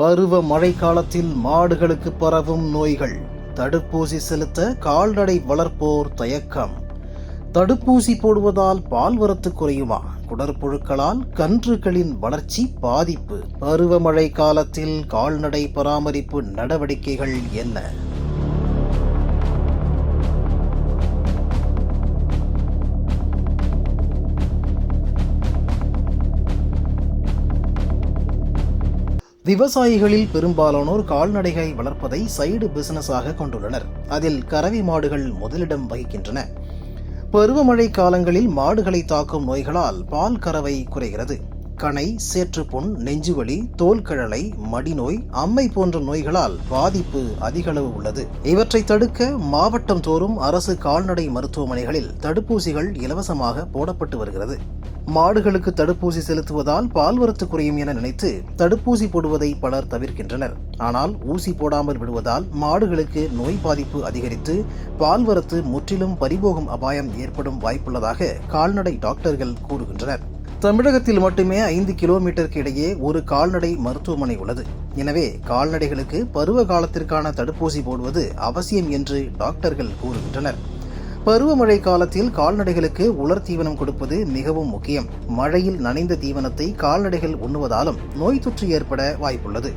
பருவ மழை காலத்தில் மாடுகளுக்கு பரவும் நோய்கள். தடுப்பூசி செலுத்த கால்நடை வளர்ப்போர் தயக்கம். தடுப்பூசி போடுவதால் பால்வரத்து குறையுமா? குடற்புழுக்களால் கன்றுகளின் வளர்ச்சி பாதிப்பு. பருவமழை காலத்தில் கால்நடை பராமரிப்பு நடவடிக்கைகள் என்ன? விவசாயிகளில் பெரும்பாலானோர் கால்நடைகளை வளர்ப்பதை சைடு பிசினஸாக கொண்டுள்ளனர். அதில் கறவி மாடுகள் முதலிடம் வகிக்கின்றன. பருவமழை காலங்களில் மாடுகளை தாக்கும் நோய்களால் பால் கறவை குறைகிறது. கணை சேற்றுப்புண் நெஞ்சுவலி தோல்கழலை மடிநோய் அம்மை போன்ற நோய்களால் பாதிப்பு அதிகளவு உள்ளது. இவற்றை தடுக்க மாவட்டம் தோறும் அரசு கால்நடை மருத்துவமனைகளில் தடுப்பூசிகள் இலவசமாக போடப்பட்டு வருகிறது. மாடுகளுக்கு தடுப்பூசி செலுத்துவதால் பால்வரத்து குறையும் என நினைத்து தடுப்பூசி போடுவதை பலர் தவிர்க்கின்றனர். ஆனால் ஊசி போடாமல் விடுவதால் மாடுகளுக்கு நோய் பாதிப்பு அதிகரித்து பால்வரத்து முற்றிலும் பறிபோகும் அபாயம் ஏற்படும் வாய்ப்புள்ளதாக கால்நடை டாக்டர்கள் கூறுகின்றனர். தமிழகத்தில் மட்டுமே ஐந்து கிலோமீட்டருக்கு இடையே ஒரு கால்நடை மருத்துவமனை உள்ளது. எனவே கால்நடைகளுக்கு பருவ காலத்திற்கான தடுப்பூசி போடுவது அவசியம் என்று டாக்டர்கள் கூறுகின்றனர். பருவமழை காலத்தில் கால்நடைகளுக்கு உலர் தீவனம் கொடுப்பது மிகவும் முக்கியம். மழையில் நனைந்த தீவனத்தை கால்நடைகள் உண்ணுவதாலும் நோய் தொற்று ஏற்பட வாய்ப்புள்ளது.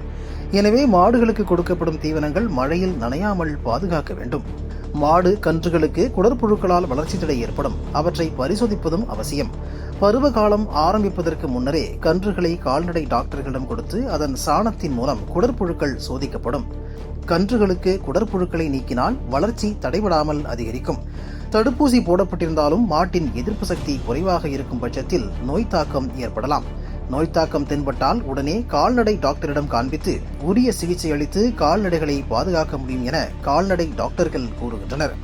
எனவே மாடுகளுக்கு கொடுக்கப்படும் தீவனங்கள் மழையில் நனையாமல் பாதுகாக்க வேண்டும். மாடு கன்றுகளுக்கு குடற்புழுக்களால் வளர்ச்சி தடை ஏற்படும். அவற்றை பரிசோதிப்பதும் அவசியம். பருவ காலம் ஆரம்பிப்பதற்கு முன்னரே கன்றுகளை கால்நடை டாக்டர்களிடம் கொடுத்து அதன் சாணத்தின் மூலம் குடற்புழுக்கள் சோதிக்கப்படும். கன்றுகளுக்கு குடற்புழுக்களை நீக்கினால் வளர்ச்சி தடைபடாமல் அதிகரிக்கும். தடுப்பூசி போடப்பட்டிருந்தாலும் மாட்டின் எதிர்ப்பு சக்தி குறைவாக இருக்கும் பட்சத்தில் நோய் தாக்கம் ஏற்படலாம். நோய் தாக்கம் தென்பட்டால் உடனே கால்நடை டாக்டரிடம் காண்பித்து உரிய சிகிச்சை அளித்து கால்நடைகளை பாதுகாக்க முடியும் என கால்நடை டாக்டர்கள் கூறுகின்றனர்.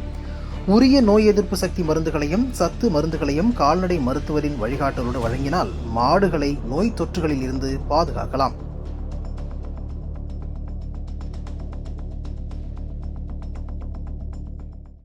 உரிய நோய் எதிர்ப்பு சக்தி மருந்துகளையும் சத்து மருந்துகளையும் கால்நடை மருத்துவரின் வழிகாட்டலோடு வழங்கினால் மாடுகளை நோய் தொற்றுகளில் இருந்து பாதுகாக்கலாம்.